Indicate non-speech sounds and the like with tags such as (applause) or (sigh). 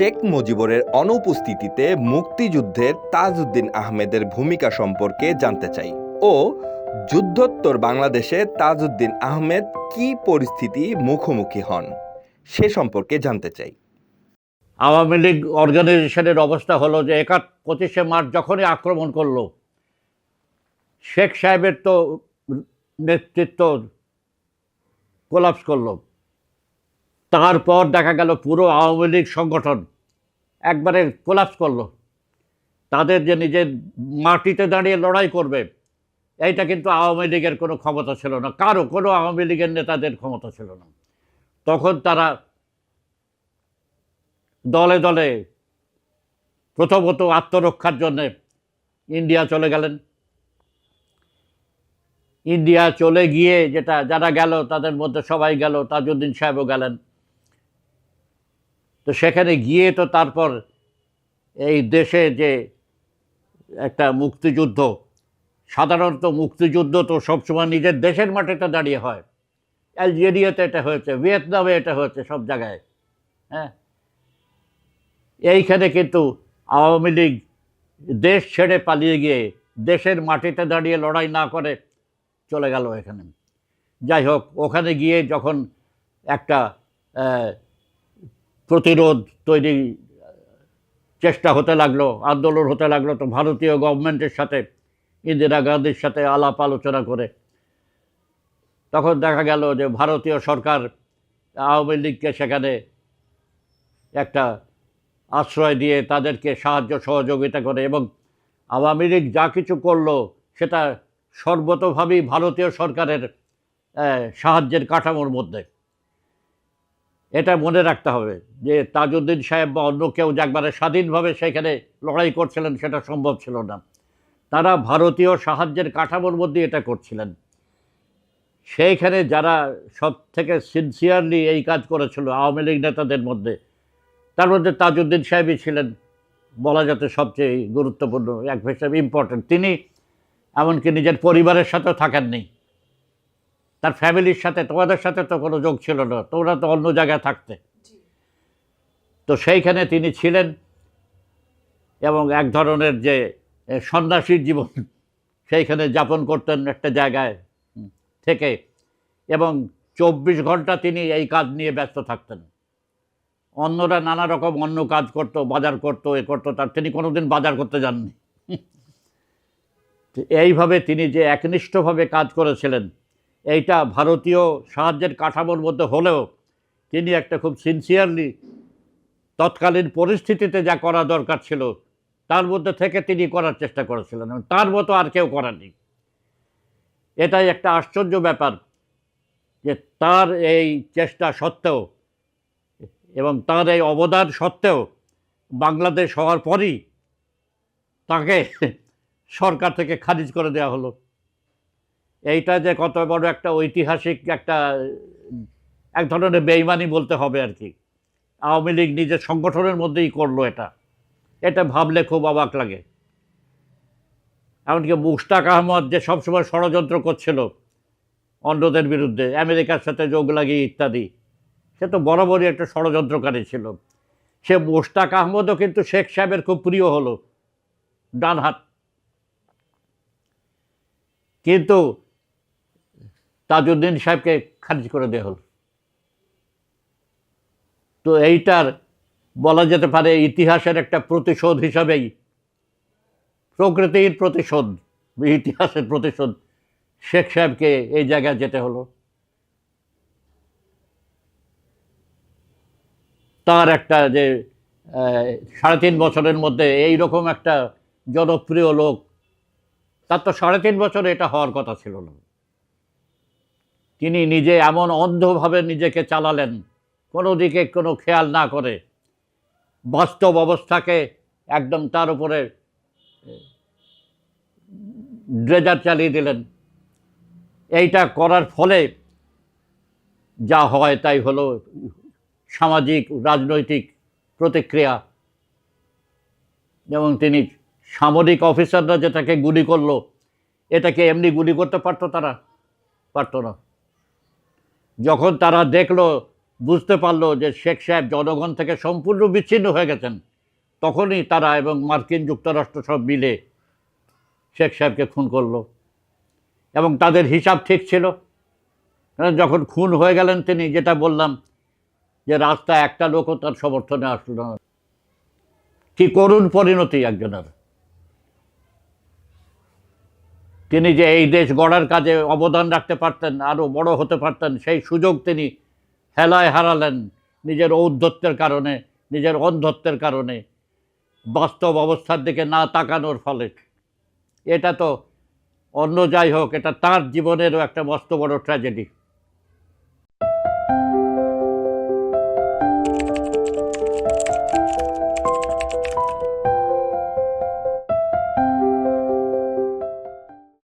শেখ মুজিবুরের অনুপস্থিতিতে মুক্তিযুদ্ধে তাজউদ্দিন আহমেদের ভূমিকা সম্পর্কে জানতে চাই ও যুদ্ধোত্তর বাংলাদেশে তাজউদ্দিন আহমেদ কী পরিস্থিতি মুখোমুখি হন সে সম্পর্কে জানতে চাই। আওয়ামী লীগ অর্গানাইজেশনের অবস্থা হলো যে একাত পঁচিশে মার্চ যখনই আক্রমণ করল, শেখ সাহেবের তো নেতৃত্ব কোলাপস করল। তারপর দেখা গেল পুরো আওয়ামী লীগ সংগঠন একবারে কোলাপস করল। তাদের যে নিজের মাটিতে দাঁড়িয়ে লড়াই করবে, এইটা কিন্তু আওয়ামী লীগের কোনো ক্ষমতা ছিল না। কারও, কোনো আওয়ামী লীগের নেতাদের ক্ষমতা ছিল না। তখন তারা দলে দলে প্রথমত আত্মরক্ষার জন্যে ইন্ডিয়া চলে গেলেন। ইন্ডিয়া চলে গিয়ে যেটা, যারা গেল, তাদের মধ্যে সবাই গেল, তাজউদ্দিন সাহেবও গেলেন। তো সেখানে গিয়ে তো তারপর এই দেশে যে একটা মুক্তিযুদ্ধ, সাধারণত মুক্তিযুদ্ধ তো সবসময় নিজের দেশের মাটিতে দাঁড়িয়ে হয়। অ্যালজেরিয়াতে এটা হয়েছে, ভিয়েতনামে এটা হয়েছে সব জায়গায় হ্যাঁ? এইখানে কিন্তু আওয়ামী লীগ দেশ ছেড়ে পালিয়ে গিয়ে দেশের মাটিতে দাঁড়িয়ে লড়াই না করে চলে গেল এখানে। যাই হোক, ওখানে গিয়ে যখন একটা প্রতিরোধ তৈরি চেষ্টা হতে লাগল, আন্দোলন হতে লাগল তো ভারতীয় গভর্নমেন্টের সাথে, ইন্দিরা গান্ধীর সাথে আলাপ আলোচনা করে। তখন দেখা গেল যে ভারতীয় সরকার আওয়ামী লীগকে সেখানে একটা আশ্রয় দিয়ে তাদেরকে সাহায্য সহযোগিতা করে এবং আওয়ামী লীগ যা কিছু করল সেটা সর্বতোভাবেই ভারতীয় সরকারের সাহায্যের কাঠামোর মধ্যে। এটা মনে রাখতে হবে যে তাজউদ্দিন সাহেব বা অন্য কেউ একবারে স্বাধীনভাবে সেখানে লড়াই করছিলেন সেটা সম্ভব ছিল না। তারা ভারতীয় সাহায্যের কাঠামোর মধ্যে এটা করছিলেন। সেইখানে যারা সব থেকে সিনসিয়ারলি এই কাজ করেছিল আওয়ামী লীগ নেতাদের মধ্যে, তার মধ্যে তাজউদ্দিন সাহেবই ছিলেন বলা যেতে সবচেয়ে গুরুত্বপূর্ণ, এক হিসাবে ইম্পর্টেন্ট তিনি এমনকি নিজের পরিবারের সাথেও থাকেননি। তার ফ্যামিলির সাথে তোমাদের সাথে তো কোনো যোগ ছিল না তোমরা তো অন্য জায়গায় থাকতে। তো সেইখানে তিনি ছিলেন এবং এক ধরনের যে সন্ন্যাসীর জীবন সেইখানে যাপন করতেন একটা জায়গায় থেকে এবং চব্বিশ ঘণ্টা তিনি এই কাজ নিয়ে ব্যস্ত থাকতেন। অন্যরা নানা রকম অন্য কাজ করতো বাজার করতো এ করতো তার তিনি কোনোদিন বাজার করতে যাননি। (laughs) তো এইভাবে তিনি যে একনিষ্ঠভাবে কাজ করেছিলেন এইটা ভারতীয় সাহায্যের কাঠামোর মধ্যে হলেও তিনি একটা খুব সিনসিয়ারলি তৎকালীন পরিস্থিতিতে যা করা দরকার ছিল, তার মধ্যে থেকে তিনি করার চেষ্টা করেছিলেন এবং তার মতো আর কেউ করেনি এটাই একটা আশ্চর্য ব্যাপার যে তার এই চেষ্টা সত্ত্বেও এবং তার এই অবদান সত্ত্বেও বাংলাদেশ হওয়ার পরই তাকে সরকার থেকে খারিজ করে দেওয়া হলো। এইটা যে কত বড় একটা ঐতিহাসিক একটা, এক ধরনের বেইমানি বলতে হবে আর কি। আওয়ামী লীগ নিজের সংগঠনের মধ্যেই করল এটা। এটা ভাবলে খুব অবাক লাগে। এমনকি মুশতাক আহমদ যে সবসময় ষড়যন্ত্র করছিল অন্যদের বিরুদ্ধে, আমেরিকার সাথে যোগ লাগিয়ে ইত্যাদি, সে তো বরাবরই একটা ষড়যন্ত্রকারী ছিল। সে মোশতাক আহমদও কিন্তু শেখ সাহেবের খুব প্রিয় হলো ডান হাত কিন্তু তাজউদ্দিন সাহেবকে খারিজ করে দেওয়া হলো। তো এইটার বলা যেতে পারে ইতিহাসের একটা প্রতিশোধ হিসাবেই, প্রকৃতির প্রতিশোধ, ইতিহাসের প্রতিশোধ, শেখ সাহেবকে এই জায়গায় যেতে হলো। তার একটা যে সাড়ে তিন বছরের মধ্যে এই রকম একটা জনপ্রিয় লোক, তার তো সাড়ে তিন বছরে এটা হওয়ার কথা ছিল না। তিনি নিজে এমন অন্ধভাবে নিজেকে চালালেন, কোনো দিকে কোনো খেয়াল না করে। বাস্তব অবস্থাকে একদম তার উপরে ড্রেজার চালিয়ে দিলেন। এইটা করার ফলে যা হয় তাই হলো সামাজিক, রাজনৈতিক প্রতিক্রিয়া। যেমন তিনি সামরিক অফিসাররা যেটাকে গুলি করল, এটাকে এমনি গুলি করতে পারতো তারা? পারতো না। যখন তারা দেখল, বুঝতে পারল যে শেখ সাহেব জনগণ থেকে সম্পূর্ণ বিচ্ছিন্ন হয়ে গেছেন, তখনই তারা এবং মার্কিন যুক্তরাষ্ট্র সব মিলে শেখ সাহেবকে খুন করল। এবং তাদের হিসাব ঠিক ছিল। যখন খুন হয়ে গেলেন তিনি, যেটা বললাম যে রাস্তায় একটা লোকও তার সমর্থনে আসলো না। কি করুণ পরিণতি একজনের। তিনি যে এই দেশ গড়ার কাজে অবদান রাখতে পারতেন, আরও বড় হতে পারতেন, সেই সুযোগ তিনি হেলায় হারালেন নিজের ঔদ্ধত্যের কারণে, নিজের অন্ধত্বের কারণে, বাস্তব অবস্থার দিকে না তাকানোর ফলে। এটা তো অন্য যাই হোক, এটা তার জীবনেরও একটা মস্ত বড় ট্র্যাজেডি